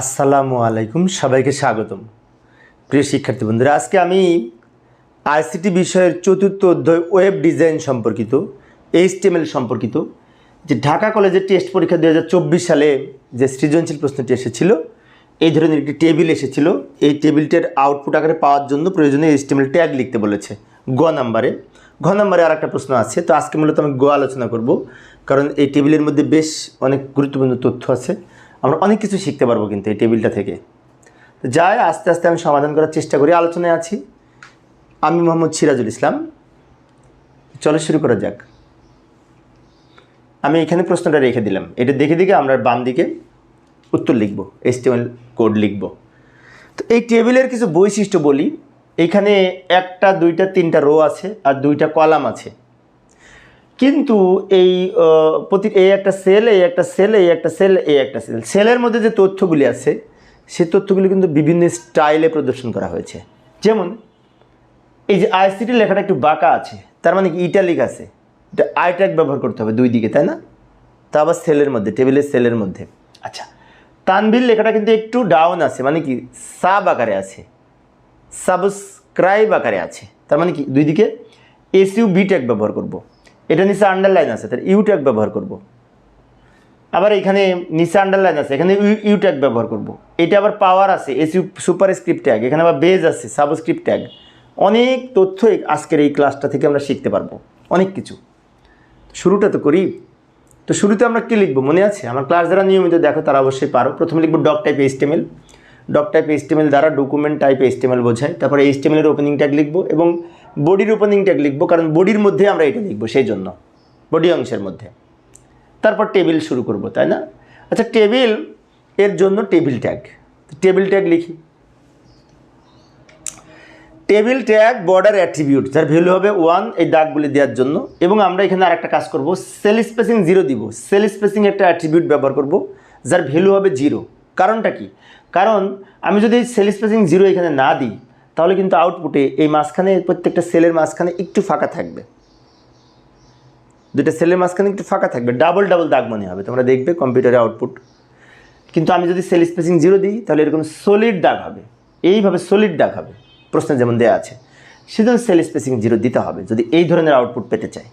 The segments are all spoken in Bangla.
আসসালামু আলাইকুম, সবাইকে স্বাগতম। প্রিয় শিক্ষার্থী বন্ধুরা, আজকে আমি আইসিটি বিষয়ের চতুর্থ অধ্যায় ওয়েব ডিজাইন সম্পর্কিত, এইচটিএমএল সম্পর্কিত, যে ঢাকা কলেজের টেস্ট পরীক্ষা দু হাজার চব্বিশ সালে যে সৃজনশীল প্রশ্নটি এসেছিল, এই ধরনের একটি টেবিল এসেছিল। এই টেবিলটার আউটপুট আকারে পাওয়ার জন্য প্রয়োজনীয় এইচটিএমএল ট্যাগ লিখতে বলেছে গ নাম্বারে। ঘ নাম্বারে আর একটা প্রশ্ন আছে, তো আজকে মূলত আমি গ আলোচনা করব, কারণ এই টেবিলের মধ্যে বেশ অনেক গুরুত্বপূর্ণ তথ্য আছে। আমরা অনেক কিছু শিখতে পারব কিন্তু এই টেবিলটা থেকে। তো যাই, আস্তে আস্তে আমি সমাধান করার চেষ্টা করি। আলোচনায় আছি। আমি মোহাম্মদ সিরাজুল ইসলাম। চলো শুরু করা যাক। আমি এখানে প্রশ্নটা রেখে দিলাম। এটা দেখে দেখে আমরা বাম দিকে উত্তর লিখব এসটিএমএল কোড লিখব। তো এই টেবিলের কিছু বৈশিষ্ট্য বলি। এখানে একটা, দুইটা, তিনটা রো আছে আর দুইটা কলাম আছে। কিন্তু এই প্রতি, এই একটা সেল এই একটা সেল এই একটা সেল এই একটা সেল সেলের মধ্যে যে তথ্যগুলি আছে, সেই তথ্যগুলি কিন্তু বিভিন্ন স্টাইলে প্রদর্শন করা হয়েছে। যেমন, এই যে আইসিটি লেখাটা একটু বাঁকা আছে, তার মানে কি ইটালিক আছে। এটা আইট্যাগ ব্যবহার করতে হবে দুই দিকে, তাই না? তা আবার সেলের মধ্যে টেবিলের সেলের মধ্যে। আচ্ছা তানভিল লেখাটা কিন্তু একটু ডাউন আছে মানে কি সাব আকারে আছে। সাবস্ক্রাইব আকারে আছে, তার মানে কি দুই দিকে। এসইউ বি ট্যাগ ব্যবহার করব। এটা নিচে আন্ডারলাইন আছে তার ইউ ট্যাগ ব্যবহার করব। আবার এখানে নিচে আন্ডারলাইন আছে, এখানে ইউ ট্যাগ ব্যবহার করব। এটা আবার পাওয়ার আছে এসইউ সুপার স্ক্রিপ্ট ট্যাগ এখানে আবার বেজ আছে সাবস্ক্রিপ্ট ট্যাগ অনেক তথ্য আজকের এই ক্লাসটা থেকে আমরা শিখতে পারব, অনেক কিছু। শুরুটা তো করি। তো শুরুতে আমরা কী লিখব? মনে আছে? আমার ক্লাস যারা নিয়মিত দেখো, তারা অবশ্যই পারো। প্রথমে লিখব doc type HTML doc type HTML দ্বারা ডকুমেন্ট টাইপ এইচটিএমএল বোঝায়। তারপরে এইচটিএমএলের ওপেনিং ট্যাগ লিখব এবং বডির ওপেনিং ট্যাগ লিখব, কারণ বডির মধ্যে আমরা এটা লিখব, সেই জন্য। বডি অংশের মধ্যে। তারপর টেবিল শুরু করব, তাই না? আচ্ছা টেবিলের জন্য টেবিল ট্যাগ টেবিল ট্যাগ লিখি। টেবিল ট্যাগ বর্ডার অ্যাট্রিবিউট যার ভ্যালু হবে ওয়ান এই দাগগুলি দেওয়ার জন্য। এবং আমরা এখানে আরেকটা কাজ করব সেল স্পেসিং জিরো দিব। সেল স্পেসিং একটা অ্যাট্রিবিউট ব্যবহার করব, যার ভ্যালু হবে জিরো কারণটা কি? কারণ আমি যদি সেল স্পেসিং জিরো এখানে না দিই তাহলে কিন্তু আউটপুটে এই মাঝখানে প্রত্যেকটা সেলের মাঝখানে একটু ফাঁকা থাকবে। দুটো সেলের মাঝখানে একটু ফাঁকা থাকবে। ডাবল ডাবল দাগ মনে হবে। তোমরা দেখবে কম্পিউটারে আউটপুট কিন্তু আমি যদি সেল স্পেসিং জিরো দিই, তাহলে এরকম সলিড দাগ হবে। এইভাবে সলিড দাগ হবে। প্রশ্নে যেমন দেওয়া আছে। সেজন্য সেল স্পেসিং জিরো দিতে হবে, যদি এই ধরনের আউটপুট পেতে চাই।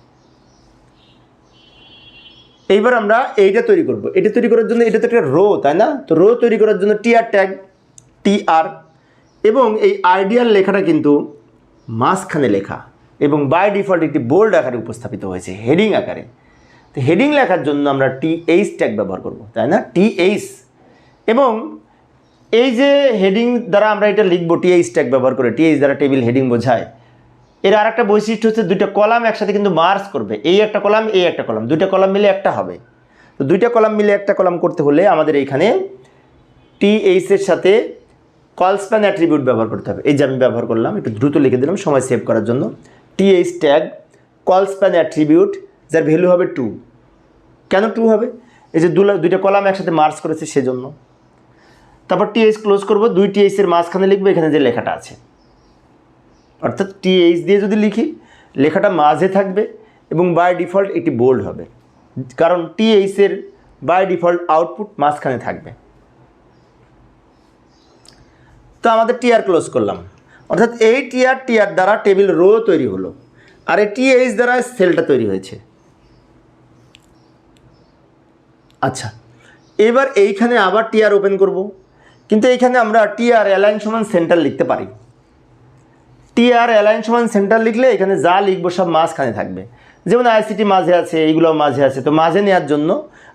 এইবার আমরা এইটা তৈরি করব। এটা তৈরি করার জন্য এটা তো একটা রো তাই না? তো রো তৈরি করার জন্য টিআর ট্যাগ টিআর এবং এই আইডিয়াল লেখাটা কিন্তু মাঝখানে লেখা এবং বাই ডিফল্ট একটি বোল্ড আকারে উপস্থাপিত হয়েছে হেডিং আকারে। তো হেডিং লেখার জন্য আমরা টি এইচ ট্যাগ ব্যবহার করব, তাই না? টি এইচ এবং এই যে হেডিং দ্বারা আমরা এটা লিখব টিএইচ ট্যাগ ব্যবহার করে টিএইচ দ্বারা টেবিল হেডিং বোঝায়, এর আর একটা বৈশিষ্ট্য হচ্ছে দুইটা কলাম একসাথে কিন্তু মার্চ করবে। এই একটা কলাম, এই একটা কলাম, দুইটা কলাম মিলে একটা হবে। তো দুইটা কলাম মিলে একটা কলাম করতে হলে আমাদের এইখানে টিএইচ এর সাথে কলস্প্যান অ্যাট্রিবিউট ব্যবহার করতে হবে। এই যে আমি ব্যবহার করলাম, একটু দ্রুত লিখে দিলাম, সময় সেভ করার জন্য। টিএইচ ট্যাগ কলস্প্যান অ্যাট্রিবিউট, যার ভ্যালু হবে টু কেন টু হবে? এই যে দুইটা কলাম একসাথে মার্চ করেছে সেজন্য। তারপর টিএইচ ক্লোজ করব, দুই টিএইচ এর মাঝখানে লিখব, এখানে যে লেখাটা আছে। অর্থাৎ টিএইচ দিয়ে যদি লিখি, লেখাটা মাঝে থাকবে এবং বাই ডিফল্ট এটি বোল্ড হবে। কারণ টিএইচ এর বাই ডিফল্ট আউটপুট মাঝখানে থাকবে। তো আমাদের টিআর ক্লোজ করলাম। অর্থাৎ এই টিআর টিআর দ্বারা টেবিল রো তৈরি হলো। আর এই টিএইচ দ্বারা সেলটা তৈরি হয়েছে। আচ্ছা এবার এইখানে আবার টিআর ওপেন করব। কিন্তু এইখানে আমরা টিআর অ্যালাইন সমান সেন্টার লিখতে পারি। টিআর অ্যালাইন সমান সেন্টার লিখলে এখানে যা লিখব সব মাঝখানে থাকবে। যেমন আইসিটি মাঝে আছে এইগুলো মাঝে আছে। তো মাঝে নেওয়ার জন্য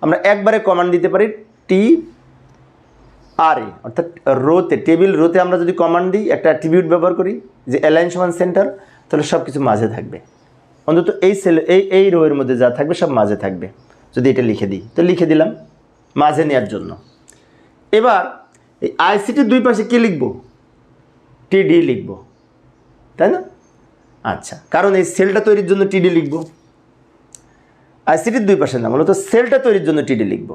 আমরা একবারে কমান্ড দিতে পারি টি আর এ অর্থাৎ রোতে টেবিল রোতে আমরা যদি কমান্ড দিই, একটা অ্যাট্রিবিউট ব্যবহার করি, যে অ্যালাইন সমান সেন্টার তাহলে সব কিছু মাঝে থাকবে। অন্তত এই সেল এই এই রোয়ের মধ্যে যা থাকবে, সব মাঝে থাকবে। যদি এটা লিখে দিই, তো লিখে দিলাম, মাঝে নেওয়ার জন্য। এবার, এই আইসিটির দুই পাশে কী লিখব? টিডি লিখব। তাই না? আচ্ছা কারণ এই সেলটা তৈরির জন্য টিডি লিখব। আইসিটির দুই পাশে না, মূলত সেলটা তৈরির জন্য টিডি লিখব।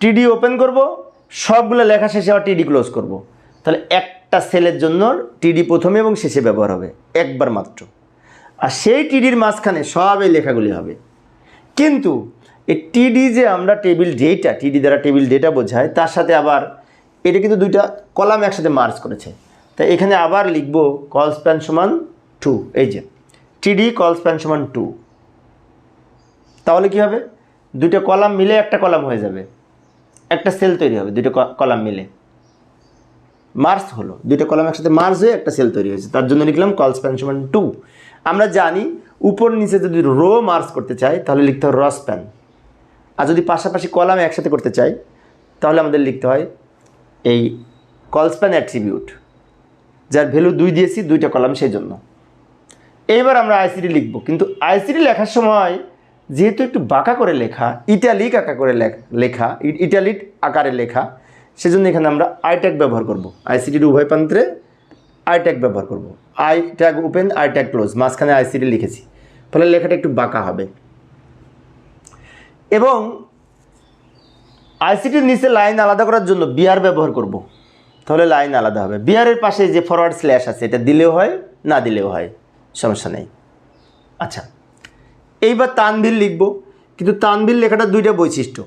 টিডি ওপেন করব সবগুলো লেখা শেষে আবার টিডি ক্লোজ করব। তাহলে একটা সেলের জন্য টিডি প্রথমে এবং শেষে ব্যবহার হবে, একবার মাত্র। আর সেই টিডির মাঝখানে সব এই লেখাগুলি হবে। কিন্তু এই টিডি যে আমরা টেবিল ডেটা টিডি দ্বারা টেবিল ডেটা বোঝায় তার সাথে আবার এটা কিন্তু দুইটা কলাম একসাথে মার্চ করেছে। তাই এখানে আবার লিখব কল স্প্যান সমান টু এই যে টিডি কল স্প্যান সমান টু তাহলে কি হবে? দুইটা কলাম মিলে একটা কলাম হয়ে যাবে। একটা সেল তৈরি হবে দুটো কলাম মিলে। মার্স হলো দুটো কলাম একসাথে মার্স হয়ে একটা সেল তৈরি হয়েছে। তার জন্য লিখলাম কল স্প্যান সমান টু আমরা জানি উপর নিচে যদি রো মার্স করতে চাই, তাহলে লিখতে হয় র স্প্যান আর যদি পাশাপাশি কলাম একসাথে করতে চাই, তাহলে আমাদের লিখতে হয় এই কলস্প্যান অ্যাট্রিবিউট যার ভ্যালু দুই দিয়েছি, দুইটা কলাম সেই জন্য। এইবার আমরা আইসিডি লিখব। কিন্তু আইসিডি লেখার সময় যেহেতু একটু বাঁকা করে লেখা ইটালিক আঁকা করে লেখা ইটালিক আকারে লেখা, সেজন্য এখানে আমরা আই ট্যাগ ব্যবহার করব। আইসিডির উভয় প্রান্তে আই ট্যাগ ব্যবহার করব। I tag open I tag close মাঝখানে আইসিডি লিখেছি। ফলে লেখাটা একটু বাঁকা হবে। এবং আইসিটির নিচে লাইন আলাদা করার জন্য বিআর ব্যবহার করব। তাহলে লাইন আলাদা হবে। বিআরের পাশে যে ফরওয়ার্ড স্ল্যাশ আছে, এটা দিলেও হয়, না দিলেও হয়, সমস্যা নেই। আচ্ছা। এইবার তানবিল লিখব, কিন্তু তানবিল লেখাটা দুইটা বৈশিষ্ট্য।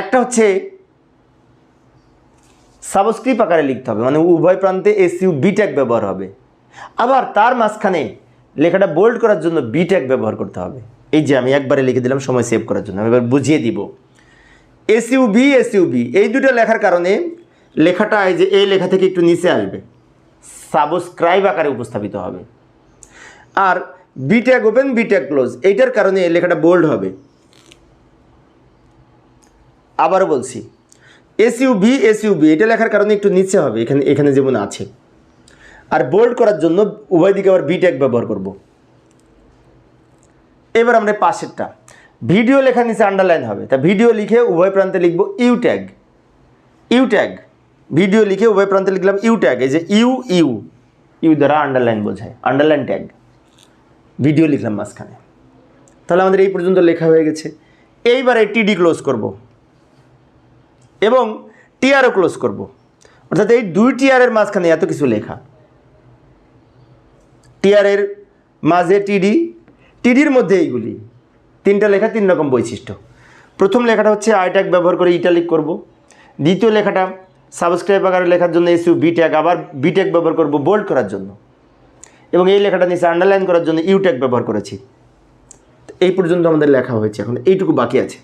একটা হচ্ছে সাবস্ক্রিপ আকারে লিখতে হবে মানে উভয় প্রান্তে এসইউ বি ট্যাগ ব্যবহার হবে। আবার তার মাঝখানে লেখাটা বোল্ড করার জন্য বি ট্যাগ ব্যবহার করতে হবে। এই যে আমি একবারে লিখে দিলাম, সময় সেভ করার জন্য, আমি এবার বুঝিয়ে দিব। এসইউ বি এসইউ বি এই দুটো লেখার কারণে লেখাটা এই যে এই লেখা থেকে একটু নিচে আসবে। সাবস্ক্রাইব আকারে উপস্থাপিত হবে। আর B tag open B tag close এইটার কারণে এই লেখাটা বোল্ড হবে। আবারও বলছি এসইউ বি এসইউ বি এটা লেখার কারণে একটু নিচে হবে, এখানে এখানে যেমন আছে। আর বোল্ড করার জন্য উভয় দিকে আবার বি ট্যাগ ব্যবহার করব। এবার আমরা পাশেরটা। ভিডিও লেখার নিচে আন্ডারলাইন হবে। তা ভিডিও লিখে উভয় প্রান্তে লিখব U tag U tag video লিখে উভয় প্রান্তে লিখলাম ইউ ট্যাগ এই যে ইউ ইউ ইউ দ্বারা আন্ডারলাইন বোঝায়। আন্ডারলাইন ট্যাগ ভিডিও লিখলাম মাঝখানে। তাহলে আমাদের এই পর্যন্ত লেখা হয়ে গেছে। এইবারে টিডি ক্লোজ করব। এবং টিআরও ক্লোজ করব। অর্থাৎ এই দুই টিআরের মাঝখানে এত কিছু লেখা। টিআরের মাঝে টিডি টিডির মধ্যে এইগুলি। তিনটা লেখা, তিন রকম বৈশিষ্ট্য। প্রথম লেখাটা হচ্ছে আই ট্যাগ ব্যবহার করে ইটালিক করব। দ্বিতীয় লেখাটা সাবস্ক্রাইব আকারে লেখার জন্য এসইউ বি ট্যাগ আবার বি ট্যাগ ব্যবহার করব বোল্ড করার জন্য। এবং এই লেখাটা নিচে আন্ডারলাইন করার জন্য ইউ ট্যাগ ব্যবহার করেছি। এই পর্যন্ত আমাদের লেখা হয়েছে, এখন এইটুকু বাকি আছে।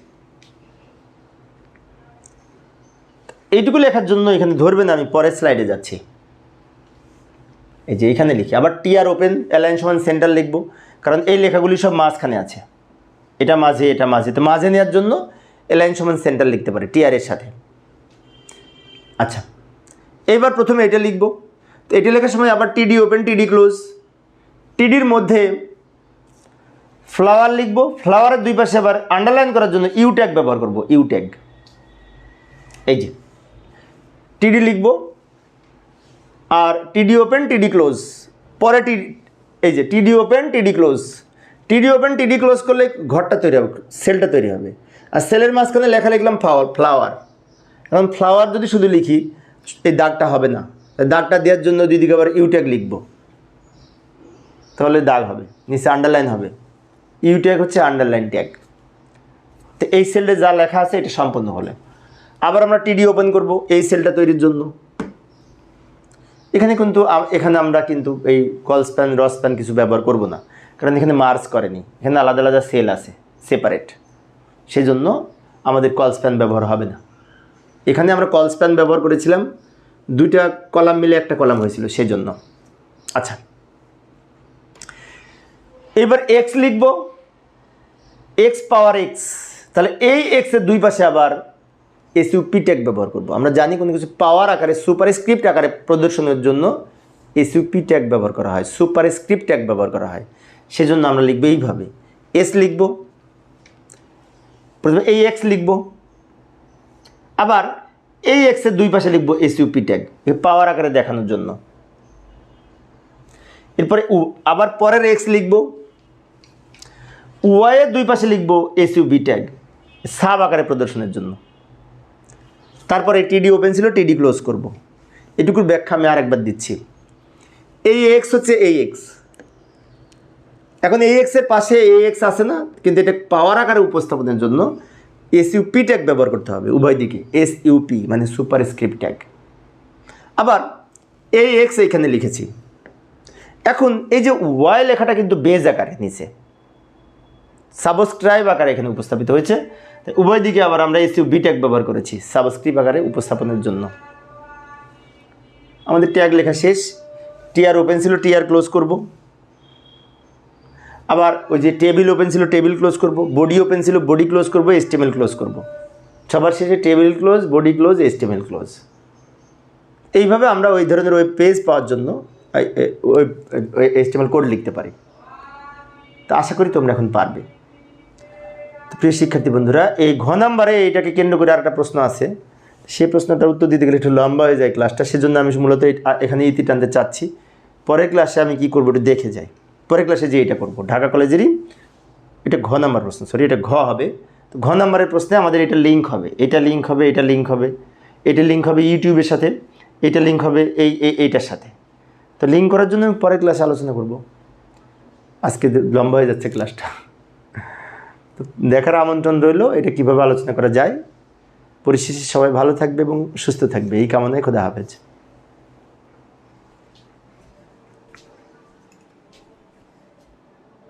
এইটুকু লেখার জন্য এখানে ধরবেন আমি, পরের স্লাইডে যাচ্ছি। এই যে এখানে লিখি, আবার টিআর ওপেন অ্যালাইন সমান সেন্টার লিখব, কারণ এই লেখাগুলি সব মাঝখানে আছে। এটা মাঝে এটা মাঝে, তো মাঝে নেওয়ার জন্য অ্যালাইন সমান সেন্টার লিখতে পারে টিআরের সাথে। আচ্ছা এবার প্রথমে এটা লিখব। তো এটা লেখার সময় আবার টিডি ওপেন টিডি ক্লোজ টিডির মধ্যে ফ্লাওয়ার লিখব ফ্লাওয়ারের দুই পাশে আবার আন্ডারলাইন করার জন্য ইউ ট্যাগ ব্যবহার করব ইউ ট্যাগ এই যে, টিডি লিখব আর টিডি ওপেন টিডি ক্লোজ পরে টি, এই যে, টিডি ওপেন টিডি ক্লোজ টিডি ওপেন টিডি ক্লোজ করলে ঘরটা তৈরি হবে সেলটা তৈরি হবে। আর সেলের মাঝখানে লেখা লিখলাম ফ্লাওয়ার ফ্লাওয়ার এখন ফ্লাওয়ার যদি শুধু লিখি, এই দাগটা হবে না। দাগটা দেওয়ার জন্য দিদিকে আবার ইউট্যাগ লিখব। তাহলে দাগ হবে, নিচে আন্ডারলাইন হবে। ইউট্যাগ হচ্ছে আন্ডারলাইন ট্যাগ তো এই সেলটা যা লেখা আছে, এটা সম্পন্ন হলে। আবার আমরা টিডি ওপেন করব এই সেলটা তৈরির জন্য। এখানে কিন্তু এখানে আমরা কিন্তু এই কল স্প্যান রস প্যান কিছু ব্যবহার করব না। কারণ এখানে মার্চ করেনি। এখানে আলাদা আলাদা সেল আছে সেপারেট সেই জন্য আমাদের কল স্প্যান ব্যবহার হবে না। এখানে আমরা কল স্প্যান ব্যবহার করেছিলাম। দুইটা কলাম মিলে একটা কলাম হয়েছিল সেই জন্য আচ্ছা এবার এক্স লিখব এক্স পাওয়ার এক্স তাহলে এই এক্সের দুই পাশে আবার এসইউপি ট্যাগ ব্যবহার করব। আমরা জানি কোনো কিছু পাওয়ার আকারে সুপার স্ক্রিপ্ট আকারে প্রদর্শনের জন্য এসইউপি ট্যাগ ব্যবহার করা হয় সুপার স্ক্রিপ্ট ট্যাগ ব্যবহার করা হয়। সেজন্য আমরা লিখব এইভাবে। এস লিখব, প্রথমে এই এক্স লিখব, আবার এই এক্সের দুই পাশে লিখব এসইউপি ট্যাগ পাওয়ার আকারে দেখানোর জন্য। এরপরে আবার পরের এক্স লিখব ওয়াইয়ের দুই পাশে লিখব এসইউবি ট্যাগ, সাব আকারে প্রদর্শনের জন্য। তারপরে টিডি ওপেন ছিল, টিডি ক্লোজ করব। এটুকুর ব্যাখ্যা আমি আরেকবার দিচ্ছি। এই এক্স হচ্ছে এই এক্স। এখন এই এক্সের পাশে এই এক্স আছে না, কিন্তু এটা পাওয়ার আকারে উপস্থাপনের জন্য এস ইউপি ট্যাগ ব্যবহার করতে হবে, উভয় দিকে এস ইউপি মানে সুপার স্ক্রিপ্ট ট্যাগ। আবার এই এক্স এইখানে লিখেছি। এখন এই যে ওয়াই লেখাটা কিন্তু বেজ আকারে নিচে। সাবস্ক্রাইব আকারে এখানে উপস্থাপিত হয়েছে। উভয় দিকে আবার আমরা এস ইউপি ট্যাগ ব্যবহার করেছি, সাবস্ক্রাইব আকারে উপস্থাপনের জন্য। আমাদের ট্যাগ লেখা শেষ। টিআর ওপেন ছিল টিআর ক্লোজ করব। আবার ওই যে টেবিল ওপেন ছিল টেবিল ক্লোজ করব। বডি ওপেন ছিল বডি ক্লোজ করব এস্টিমেল ক্লোজ করব। সবার শেষে table close body close HTML close এইভাবে আমরা ওই ধরনের ওয়েব পেজ পাওয়ার জন্য ওয়েব এস্টিমেল কোড লিখতে পারি। তো আশা করি তোমরা এখন পারবে। প্রিয় শিক্ষার্থী বন্ধুরা, এই ঘ নাম্বারে এইটাকে কেন্দ্র করে আরেকটা প্রশ্ন আছে। সেই প্রশ্নটার উত্তর দিতে গেলে একটু লম্বা হয়ে যায় ক্লাসটা, সেজন্য আমি মূলত এখানে ইতি টানতে চাচ্ছি। পরের ক্লাসে আমি কি করব একটু দেখে যাই। পরের ক্লাসে যে এটা করব, ঢাকা কলেজেরই এটা ঘ নাম্বার প্রশ্ন সরি এটা ঘ হবে। তো ঘ নাম্বারের প্রশ্নে আমাদের এটা লিঙ্ক হবে। এটা লিঙ্ক হবে, এটা লিঙ্ক হবে। এটা লিঙ্ক হবে ইউটিউবের সাথে, এটা লিঙ্ক হবে এই- এইটার সাথে। তো লিঙ্ক করার জন্য আমি পরের ক্লাসে আলোচনা করব। আজকে লম্বা হয়ে যাচ্ছে ক্লাসটা। তো দেখার আমন্ত্রণ রইল, এটা কীভাবে আলোচনা করা যায়। পরিশেষে সবাই ভালো থাকবে এবং সুস্থ থাকবে। এই কামনায় খোদা হাফেজ।